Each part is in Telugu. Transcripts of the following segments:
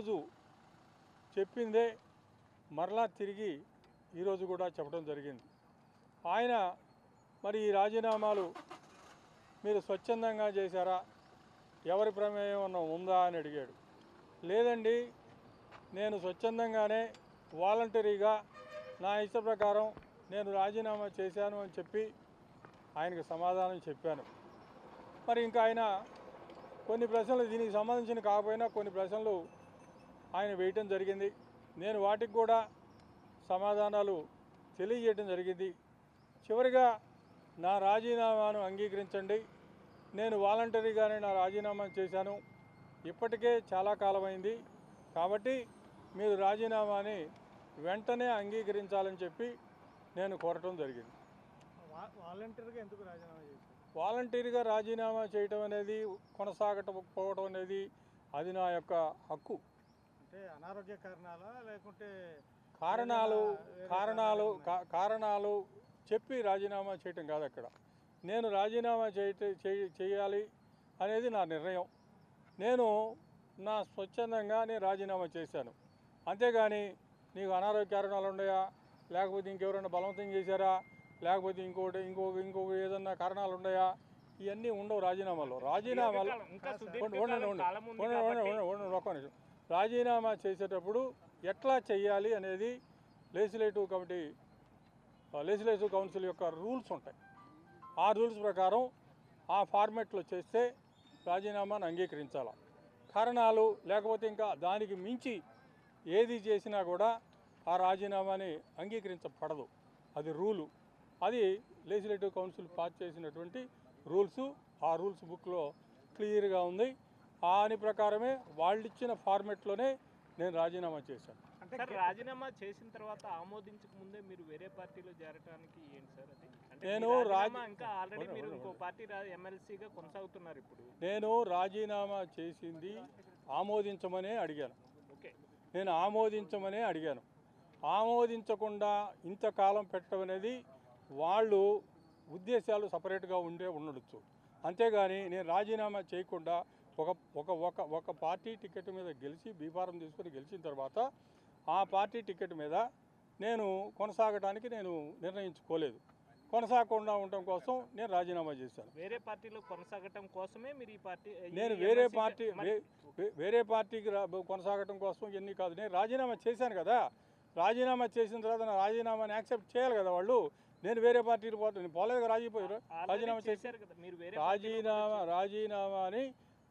రోజు చెప్పిందే మరలా తిరిగి ఈరోజు కూడా చెప్పడం జరిగింది. ఆయన మరి ఈ రాజీనామాలు మీరు స్వచ్ఛందంగా చేశారా? ఎవరి ప్రమేయం అన్న ఉందా అని అడిగాడు. లేదండి నేను స్వచ్ఛందంగానే వాలంటరీగా నా ఇష్ట ప్రకారం నేను రాజీనామా చేశాను అని చెప్పి ఆయనకు సమాధానం చెప్పాను. మరి ఇంకా ఆయన కొన్ని ప్రశ్నలు దీనికి సంబంధించిన కాకపోయినా కొన్ని ప్రశ్నలు ఆయన వేయటం జరిగింది. నేను వాటికి కూడా సమాధానాలు తెలియజేయటం జరిగింది. చివరిగా నా రాజీనామాను అంగీకరించండి. నేను వాలంటరీగానే నా రాజీనామా చేశాను. ఇప్పటికే చాలా కాలమైంది. కాబట్టి మీరు రాజీనామాని వెంటనే అంగీకరించాలని చెప్పి నేను కోరటం జరిగింది. వాలంటీర్గా ఎందుకు రాజీనామా చేశారు? వాలంటీర్గా రాజీనామా చేయటం అనేది కొనసాగకపోవడం అనేది అది నా యొక్క హక్కు. అంటే అనారోగ్య కారణాలా లేకుంటే కారణాలు కారణాలు కారణాలు చెప్పి రాజీనామా చేయటం కాదు అక్కడ. నేను రాజీనామా చేయట చేయ- చేయాలి అనేది నా నిర్ణయం. నేను నా స్వచ్ఛందంగా నేను రాజీనామా చేశాను. అంతేగాని నీకు అనారోగ్య కారణాలు ఉన్నాయా? లేకపోతే ఇంకెవరైనా బలవంతం చేశారా? లేకపోతే ఇంకోటి ఇంకొక ఇంకొక ఏదన్నా కారణాలు ఉన్నాయా? ఇవన్నీ ఉండవు రాజీనామాలో. రాజీనామాలు ఇంకా ఉండండి, ఉండండి, ఉండండి, ఉండండి, ఒక్క నిమిషం. రాజీనామా చేసేటప్పుడు ఎట్లా చేయాలి అనేది లెజిస్లేటివ్ కమిటీ లెజిస్లేటివ్ కౌన్సిల్ యొక్క రూల్స్ ఉంటాయి. ఆ రూల్స్ ప్రకారం ఆ ఫార్మెట్లో చేస్తే రాజీనామాను అంగీకరించాలి? కారణాలు లేకపోతే ఇంకా దానికి మించి ఏది చేసినా కూడా ఆ రాజీనామాని అంగీకరించబడదు. అది రూలు. అది లెజిస్లేటివ్ కౌన్సిల్ పాస్ చేసినటువంటి రూల్స్. ఆ రూల్స్ బుక్లో క్లియర్గా ఉంది. దాని ప్రకారమే వాళ్ళు ఇచ్చిన ఫార్మెట్లోనే నేను రాజీనామా చేశాను. అంటే రాజీనామా చేసిన తర్వాత ఆమోదించక ముందే మీరు వేరే పార్టీలో చేరడానికి ఏంటి సార్ అది? నేను రాజీనామా రాజీ- ఇంకా ఆల్రెడీ మీరు ఇంకో పార్టీ ఎమ్మెల్సీగా కొనసాగుతున్నారు ఇప్పుడు. నేను రాజీనామా చేసింది ఆమోదించమనే అడిగాను. ఓకే. నేను ఆమోదించమనే అడిగాను. ఆమోదించకుండా ఇంతకాలం పెట్టడం అనేది వాళ్ళు ఉద్దేశాలు సపరేట్గా ఉండే ఉండొచ్చు. అంతేగాని నేను రాజీనామా చేయకుండా ఒక ఒక ఒక ఒక పార్టీ టికెట్ మీద గెలిచి బీఫారం తీసుకొని గెలిచిన తర్వాత ఆ పార్టీ టికెట్ మీద నేను కొనసాగడానికి నేను నిర్ణయించుకోలేదు. కొనసాగకుండా ఉండటం కోసం నేను రాజీనామా చేశాను. వేరే పార్టీలో కొనసాగటం కోసమే మీరు ఈ పార్టీ నేను వేరే పార్టీ వేరే పార్టీకి కొనసాగటం కోసం ఎన్ని కాదు. నేను రాజీనామా చేశాను కదా. రాజీనామా చేసిన తర్వాత నా రాజీనామాని యాక్సెప్ట్ చేయాలి కదా వాళ్ళు. నేను వేరే పార్టీకి పోతే నేను పోలేదు రాజీపోయారు రాజీనామా చేశారు కదా మీరు రాజీనామా రాజీనామాని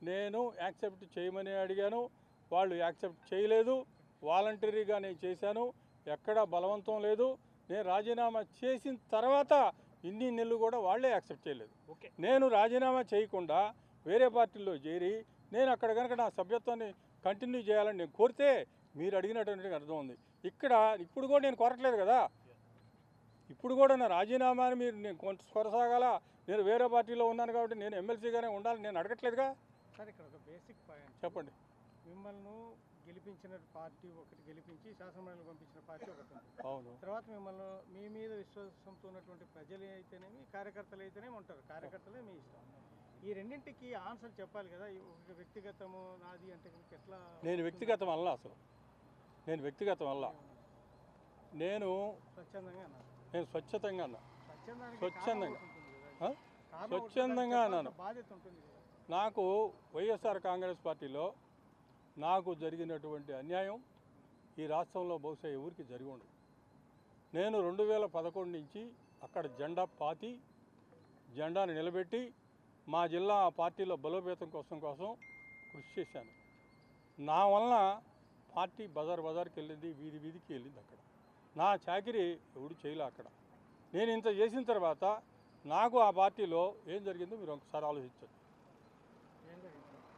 నేను యాక్సెప్ట్ చేయమని అడిగాను. వాళ్ళు యాక్సెప్ట్ చేయలేదు. వాలంటరీగా నేను చేశాను. ఎక్కడా బలవంతం లేదు. నేను రాజీనామా చేసిన తర్వాత ఇన్ని నెలలు కూడా వాళ్ళే యాక్సెప్ట్ చేయలేదు. ఓకే. నేను రాజీనామా చేయకుండా వేరే పార్టీలో చేరి నేను అక్కడ కనుక నా సభ్యత్వాన్ని కంటిన్యూ చేయాలని నేను కోరితే మీరు అడిగినటువంటి అర్థం ఉంది. ఇక్కడ ఇప్పుడు కూడా నేను కోరట్లేదు కదా. ఇప్పుడు కూడా నా రాజీనామాని మీరు నేను కొనసాగాల? నేను వేరే పార్టీలో ఉన్నాను కాబట్టి నేను ఎమ్మెల్సీగానే ఉండాలి నేను అడగట్లేదుగా? సార్ ఇక్కడ ఒక బేసిక్ పాయింట్ చెప్పండి. మిమ్మల్ని గెలిపించిన పార్టీ ఒకటి గెలిపించి శాసనమండలి పంపించిన పార్టీ ఒకటి ఉంది. అవును. తర్వాత మిమ్మల్ని మీ మీద విశ్వాసంతో ఉన్నటువంటి ప్రజలు అయితేనేమి కార్యకర్తలు అయితేనేమి ఉంటారు. కార్యకర్తలే మీ ఇష్టం. ఈ రెండింటికి ఆన్సర్ చెప్పాలి కదా. ఒక వ్యక్తిగతము నాది అంటే మీకు ఎట్లా నేను వ్యక్తిగతం వల్ల అసలు. నేను వ్యక్తిగతం వల్ల నేను స్వచ్ఛందంగా అన్నారు నేను స్వచ్ఛతంగా అన్నా. స్వచ్ఛందంగా. స్వచ్ఛందంగా దానికి అన్నాను. బాధ్యత ఉంటుంది. నాకు వైఎస్ఆర్ కాంగ్రెస్ పార్టీలో నాకు జరిగినటువంటి అన్యాయం ఈ రాష్ట్రంలో బహుశా ఎవరికి జరిగి ఉండదు. నేను రెండు వేల పదకొండు నుంచి అక్కడ జెండా పాతి జెండాను నిలబెట్టి మా జిల్లా ఆ పార్టీలో బలోపేతం కోసం కోసం కృషి చేశాను. నా వలన పార్టీ బజార్ బజార్కి వెళ్ళింది వీధి వీధికి వెళ్ళింది అక్కడ. నా చాకిరి ఎవడు చేయలే అక్కడ. నేను ఇంత చేసిన తర్వాత నాకు ఆ పార్టీలో ఏం జరిగిందో మీరు ఒకసారి ఆలోచించండి.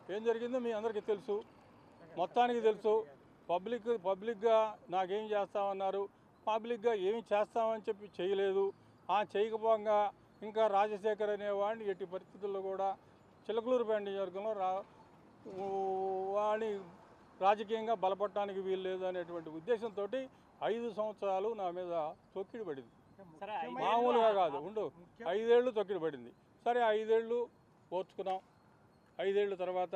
ఏం జరిగిందో మీ అందరికీ తెలుసు. మొత్తానికి తెలుసు. పబ్లిక్ పబ్లిక్గా నాకేం చేస్తామన్నారు. పబ్లిక్గా ఏమి చేస్తామని చెప్పి చేయలేదు. ఆ చేయకపోగా ఇంకా రాజశేఖర్ అనేవాడిని ఎట్టి పరిస్థితుల్లో కూడా చిలకలూరుపేట నియోజకవర్గంలో రా వాడిని రాజకీయంగా బలపడటానికి వీలు లేదు అనేటువంటి ఉద్దేశంతో ఐదు సంవత్సరాలు నా మీద తొక్కిడి పడింది. మామూలుగా కాదు ఉండు. ఐదేళ్ళు తొక్కిడి పడింది. సరే ఐదేళ్ళు ఓర్చుకున్నాం. ఐదేళ్ళ తర్వాత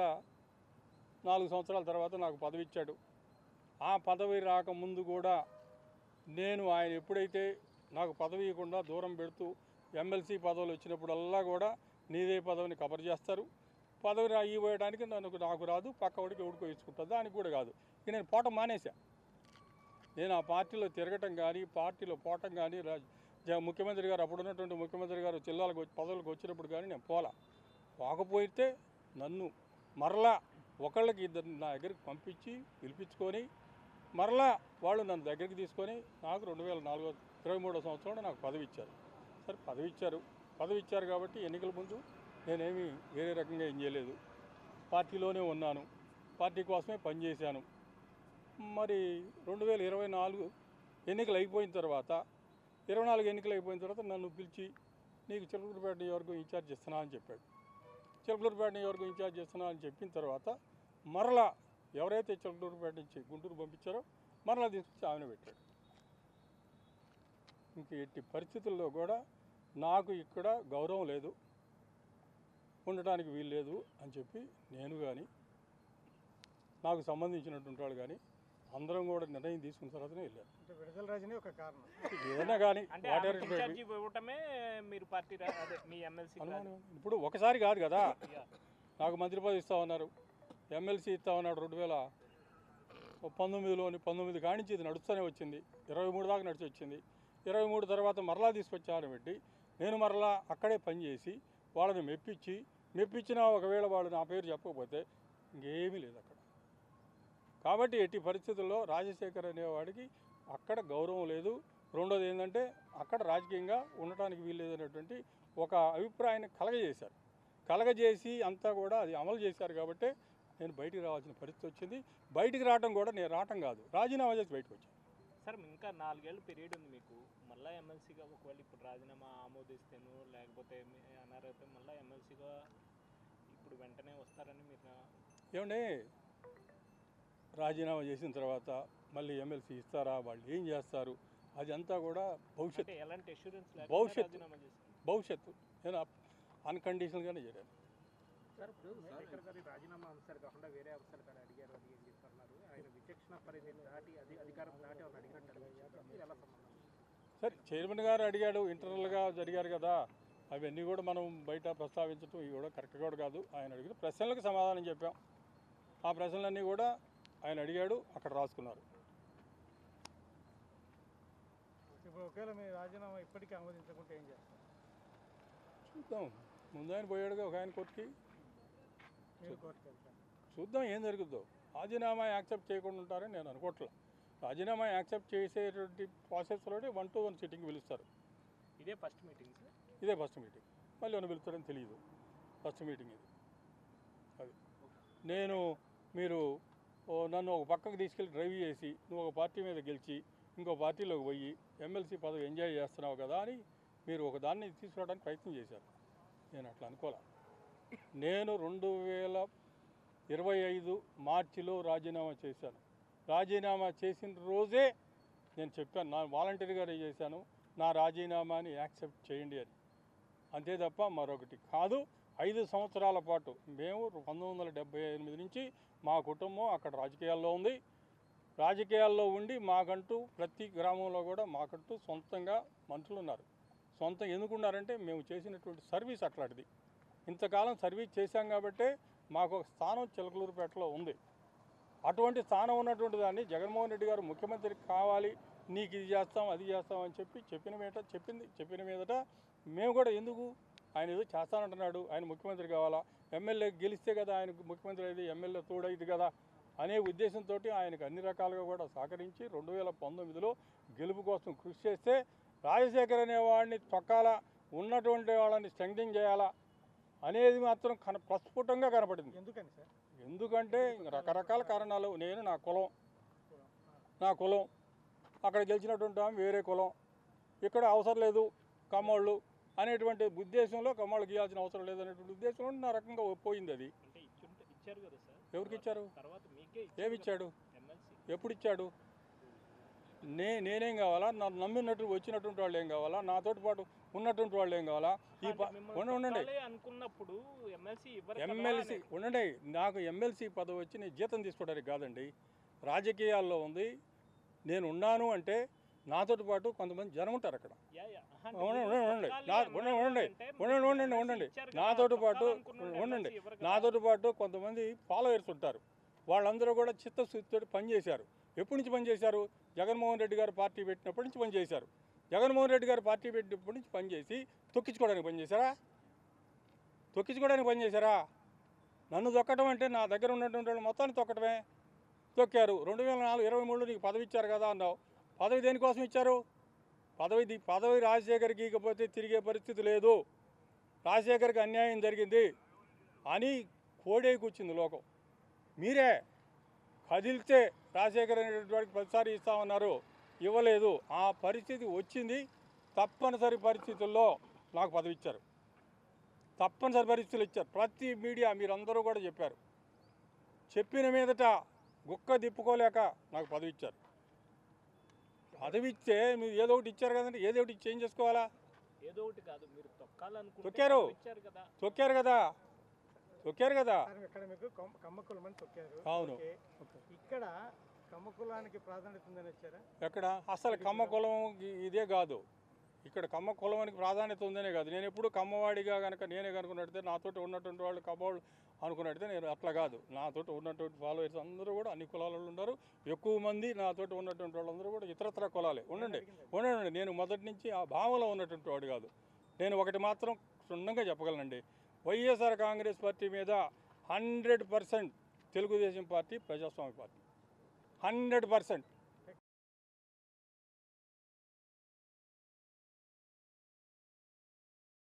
నాలుగు సంవత్సరాల తర్వాత నాకు పదవి ఇచ్చాడు ఆ పదవి రాకముందు కూడా నేను ఆయన ఎప్పుడైతే నాకు పదవి ఇవ్వకుండా దూరం పెడుతూ ఎమ్మెల్సీ పదవులు వచ్చినప్పుడల్లా కూడా నీదే పదవిని కవర్ చేస్తారు. పదవి ఇవ్వడానికి నన్ను నాకు రాదు పక్క వాడికి ఎవడికో ఇచ్చుకుంటుంది దానికి కూడా కాదు. ఇక నేను పోటం మానేశా. నేను ఆ పార్టీలో తిరగటం కానీ పార్టీలో పోవటం కానీ ముఖ్యమంత్రి గారు అప్పుడు ఉన్నటువంటి ముఖ్యమంత్రి గారు జిల్లాలకు వచ్చి- పదవులకు వచ్చినప్పుడు కానీ నేను పోలా. పోకపోతే నన్ను మరలా ఒకళ్ళకి ఇద్దరు నా దగ్గరికి పంపించి పిలిపించుకొని మరలా వాళ్ళు నన్ను దగ్గరికి తీసుకొని నాకు రెండు వేల నాలుగో ఇరవై మూడో సంవత్సరంలో నాకు పదవి ఇచ్చారు సరే పదవి ఇచ్చారు పదవి ఇచ్చారు కాబట్టి ఎన్నికల ముందు నేనేమి వేరే రకంగా ఏం చేయలేదు. పార్టీలోనే ఉన్నాను. పార్టీ కోసమే పనిచేశాను మరి రెండు వేల ఇరవై నాలుగు ఎన్నికలు అయిపోయిన తర్వాత ఇరవై నాలుగు ఎన్నికలు అయిపోయిన తర్వాత నన్ను పిలిచి నీకు చిలకూరుపేట నియోజకవర్గం ఇన్ఛార్జ్ ఇస్తున్నా అని చెప్పాడు. చిలకలూరుపేట నియోజకవర్గం ఇన్ఛార్జ్ చేస్తున్నా అని చెప్పిన తర్వాత మరలా ఎవరైతే చిలకలూరుపేట నుంచి గుంటూరు పంపించారో మరలా తీసుకొచ్చి ఆమెను పెట్టాడు. ఇంక ఎట్టి పరిస్థితుల్లో కూడా నాకు ఇక్కడ గౌరవం లేదు ఉండటానికి వీలు లేదు అని చెప్పి నేను కానీ నాకు సంబంధించినటువంటి వాళ్ళు కానీ అందరం కూడా నిర్ణయం తీసుకున్న తర్వాతనే వెళ్ళారు అంటే విడుదల రాజనే ఒక కారణం. ఏదైనా కానీ అంటే వాట్ ఆమెకు ఇన్ఛార్జి ఇవ్వటమే మీరు పార్టీ రా- అదే మీ ఎమ్మెల్సీ అనుమానం ఇప్పుడు ఒకసారి కాదు కదా. నాకు మంత్రి పదవి ఇస్తా ఉన్నారు. ఎమ్మెల్సీ ఇస్తా ఉన్నాడు రెండు వేల పంతొమ్మిదిలోని పంతొమ్మిది కానించి ఇది నడుస్తూనే వచ్చింది. ఇరవై మూడు దాకా నడిచి వచ్చింది. ఇరవై మూడు తర్వాత మరలా తీసుకొచ్చాను పెట్టి నేను మరలా అక్కడే పనిచేసి వాళ్ళని మెప్పించి మెప్పించినా ఒకవేళ వాళ్ళు నా పేరు చెప్పకపోతే ఇంకేమీ లేదు అక్కడ. కాబట్టి ఎట్టి పరిస్థితుల్లో రాజశేఖర్ అనేవాడికి అక్కడ గౌరవం లేదు. రెండోది ఏంటంటే అక్కడ రాజకీయంగా ఉండటానికి వీల్లేదనేటువంటి ఒక అభిప్రాయాన్ని కలగజేశారు. కలగజేసి అంతా కూడా అది అమలు చేశారు కాబట్టి నేను బయటికి రావాల్సిన పరిస్థితి వచ్చింది. బయటికి రావడం కూడా నేను రావటం కాదు. రాజీనామా చేసి బయటకు వచ్చాను. సార్ ఇంకా నాలుగేళ్ళు పీరియడ్ ఉంది మీకు. మళ్ళీ ఎమ్మెల్సీగా ఒకవేళ ఇప్పుడు రాజీనామా ఆమోదిస్తేను లేకపోతే అనారైతే మళ్ళీ ఎమ్మెల్సీగా ఇప్పుడు వెంటనే వస్తారని మీరు ఏమండి రాజీనామా చేసిన తర్వాత మళ్ళీ ఎమ్మెల్సీ ఇస్తారా? వాళ్ళు ఏం చేస్తారు? అది అంతా కూడా భవిష్యత్తు భవిష్యత్తు. భవిష్యత్తు. నేను అన్కండిషనల్గానే చేరాను సార్ ఇప్పుడు స్పీకర్ గారి రాజీనామా అంశాలు కాకుండా వేరే అంశాలు కానీ అడిగారు అది ఏం చెప్తున్నారు? ఆయన విచక్షణ పరిధి దాటి అది అధికారం దాటి వాళ్ళు అడిగినట్టు అనిపించింది. మీరు ఎలా సంబంధం సరే చైర్మన్ గారు అడిగాడు ఇంటర్నల్గా జరిగారు కదా. అవన్నీ కూడా మనం బయట ప్రస్తావించడం ఇవి కూడా కరెక్ట్ కూడా కాదు. ఆయన అడిగిన ప్రశ్నలకు సమాధానం చెప్పాం. ఆ ప్రశ్నలన్నీ కూడా ఆయన అడిగాడు అక్కడ రాసుకున్నారు. ఇప్పుడు ఒకవేళ మీ రాజీనామా ఇప్పటికీ ఆమోదించకుంటే ఏం చేస్తారు? చూద్దాం. ముందు ఆయన పోయాడుగా ఒక ఆయన కోర్టుకి. చూద్దాం ఏం జరుగుతుందో రాజీనామా యాక్సెప్ట్ చేయకుండా ఉంటారని నేను అనుకోవట్లే. రాజీనామా యాక్సెప్ట్ చేసేటువంటి ప్రాసెస్లోనే వన్ టు వన్ సిట్టింగ్ పిలుస్తారు. ఇదే ఫస్ట్ మీటింగ్ సార్? ఇదే ఫస్ట్ మీటింగ్. మళ్ళీ ఏమైనా పిలుస్తారని తెలియదు ఫస్ట్ మీటింగ్ ఇది. అది. నేను మీరు నన్ను ఒక పక్కకు తీసుకెళ్ళి డ్రైవ్ చేసి నువ్వు ఒక పార్టీ మీద గెలిచి ఇంకో పార్టీలోకి పోయి ఎమ్మెల్సీ పదవి ఎంజాయ్ చేస్తున్నావు కదా అని మీరు ఒక దాన్ని తీసుకురావడానికి ప్రయత్నం చేశారు. నేను అట్లా అనుకోలే. నేను రెండు వేల ఇరవై ఐదు మార్చిలో రాజీనామా చేశాను. రాజీనామా చేసిన రోజే నేను చెప్పాను నా వాలంటీర్గానే చేశాను నా రాజీనామాని యాక్సెప్ట్ చేయండి అని. అంతే తప్ప మరొకటి కాదు. ఐదు సంవత్సరాల పాటు మేము పంతొమ్మిది వందల డెబ్బై ఎనిమిది నుంచి మా కుటుంబం అక్కడ రాజకీయాల్లో ఉంది. రాజకీయాల్లో ఉండి మాకంటూ ప్రతి గ్రామంలో కూడా మాకంటూ సొంతంగా మనుషులు ఉన్నారు సొంతం ఎందుకున్నారంటే మేము చేసినటువంటి సర్వీస్ అట్లాంటిది. ఇంతకాలం సర్వీస్ చేశాం కాబట్టే మాకు ఒక స్థానం చిలకలూరుపేటలో ఉంది. అటువంటి స్థానం ఉన్నటువంటి దాన్ని జగన్మోహన్ రెడ్డి గారు ముఖ్యమంత్రి కావాలి నీకు ఇది చేస్తాం అది చేస్తాం అని చెప్పి చెప్పిన మీద చెప్పింది చెప్పిన మీదట మేము కూడా ఎందుకు ఆయన ఏదో చేస్తానంటున్నాడు ఆయన ముఖ్యమంత్రి కావాలా? ఎమ్మెల్యే గెలిస్తే కదా ఆయన ముఖ్యమంత్రి అయితే ఎమ్మెల్యే తోడైంది కదా అనే ఉద్దేశంతో ఆయనకు అన్ని రకాలుగా కూడా సహకరించి రెండు వేల పంతొమ్మిదిలో గెలుపు కోసం కృషి చేస్తే రాజశేఖర్ అనేవాడిని తొక్కాలా ఉన్నటువంటి వాళ్ళని స్ట్రెంగ్థింగ్ చేయాలా అనేది మాత్రం కన ప్రస్ఫుటంగా కనపడింది. ఎందుకని సార్? ఎందుకంటే రకరకాల కారణాలు నేను నా కులం నా కులం అక్కడ గెలిచినటువంటి ఆమె వేరే కులం ఇక్కడ అవసరం లేదు కమ్మోళ్ళు అనేటువంటి ఉద్దేశంలో కమ్మోళ్ళకి ఇవ్వాల్సిన అవసరం లేదు అనేటువంటి ఉద్దేశంలో నా రకంగా పోయింది అది. ఎవరికి ఇచ్చారు? తర్వాత మీకే ఏమి ఇచ్చాడు? ఎమ్మెల్సీ. ఎప్పుడు ఇచ్చాడు? నే నేనేం కావాలా? నన్ను నమ్మినట్టు వచ్చినటువంటి వాళ్ళు ఏం కావాలా? నాతోటి పాటు ఉన్నటువంటి వాళ్ళు ఏం కావాలా? ఈ ఉండండి, అనుకున్నప్పుడు ఎమ్మెల్సీ. ఉండండి. నాకు ఎమ్మెల్సీ పదవి వచ్చి నేను జీతం తీసుకోవడానికి కాదండి. రాజకీయాల్లో ఉంది. నేను ఉన్నాను అంటే నాతో పాటు కొంతమంది జనం ఉంటారు అక్కడ. ఉండండి, ఉండండి, ఉండండి, ఉండండి, ఉండండి, నాతోటి పాటు ఉండండి. నాతోటి పాటు కొంతమంది ఫాలోయర్స్ ఉంటారు. వాళ్ళందరూ కూడా చిత్తశుద్ధితో పనిచేశారు ఎప్పటి నుంచి పనిచేశారు జగన్మోహన్ రెడ్డి గారు పార్టీ పెట్టినప్పటి నుంచి పనిచేశారు జగన్మోహన్ రెడ్డి గారు పార్టీ పెట్టినప్పటి నుంచి పనిచేసి తొక్కించుకోవడానికి పనిచేశారా తొక్కించుకోవడానికి పనిచేశారా నన్ను తొక్కడం అంటే నా దగ్గర ఉన్నటువంటి వాళ్ళు మొత్తాన్ని తొక్కటమే. తొక్కారు. రెండు వేల నాలుగు ఇరవై మూడులో నీకు పదవి ఇచ్చారు కదా అన్నావు. పదవి దేనికోసం ఇచ్చారు? పదవి పదవి రాజశేఖర్కి ఇకపోతే తిరిగే పరిస్థితి లేదు. రాజశేఖర్కి అన్యాయం జరిగింది అని కోడే కూర్చుంది లోకం. మీరే కదిలితే రాజశేఖర్ అనేటువంటి ప్రతిసారి ఇస్తామన్నారు ఇవ్వలేదు. ఆ పరిస్థితి వచ్చింది. తప్పనిసరి పరిస్థితుల్లో నాకు పదవి ఇచ్చారు. తప్పనిసరి పరిస్థితులు ఇచ్చారు. ప్రతి మీడియా మీరందరూ కూడా చెప్పారు. చెప్పిన మీదట గుక్క తిప్పుకోలేక నాకు పదవి ఇచ్చారు. పదవి ఇస్తే మీరు ఏదో ఒకటి ఇచ్చారు కదండి ఏదో ఒకటి చేంజ్ చేసుకోవాలా? ఏదో ఒకటి కాదు మీరు తొక్కాలనుకుంటే తొక్కారు. ఇచ్చారు కదా. తొక్కారు కదా. తొక్కారు కదా. ఇక్కడ మీకు కమ్మ- కమ్మ కులమని తొక్కారు. అవును. ఓకే. ఇక్కడ కమ్మ కులానికి ప్రాధాన్యత ఉందని వచ్చారా? ఎక్కడ? అసలు కమ్మ కులం ఇ- ఇదే కాదు. ఇక్కడ కమ్మ కులవానికి ప్రాధాన్యత ఉందనే కాదు. నేను ఎప్పుడు కమ్మవాడిగా కనుక నేనే కనుకున్నట్టే నాతోటి ఉన్నటువంటి వాళ్ళు కమ్మవాళ్ళు అనుకున్నట్టే నేను అట్లా కాదు. నాతోటి ఉన్నటువంటి ఫాలోవర్స్ అందరూ కూడా అన్ని కులాల ఉన్నారు ఎక్కువ మంది నాతోటి ఉన్నటువంటి వాళ్ళందరూ కూడా ఇతరత్ర కులాలే. ఉండండి ఉండండి. నేను మొదటి నుంచి ఆ భావంలో ఉన్నటువంటి వాడు కాదు. నేను ఒకటి మాత్రం క్షుణ్ణంగా చెప్పగలనండి. వైఎస్ఆర్ కాంగ్రెస్ పార్టీ మీద హండ్రెడ్ పర్సెంట్ తెలుగుదేశం పార్టీ ప్రజాస్వామ్య పార్టీ. Hundred percent.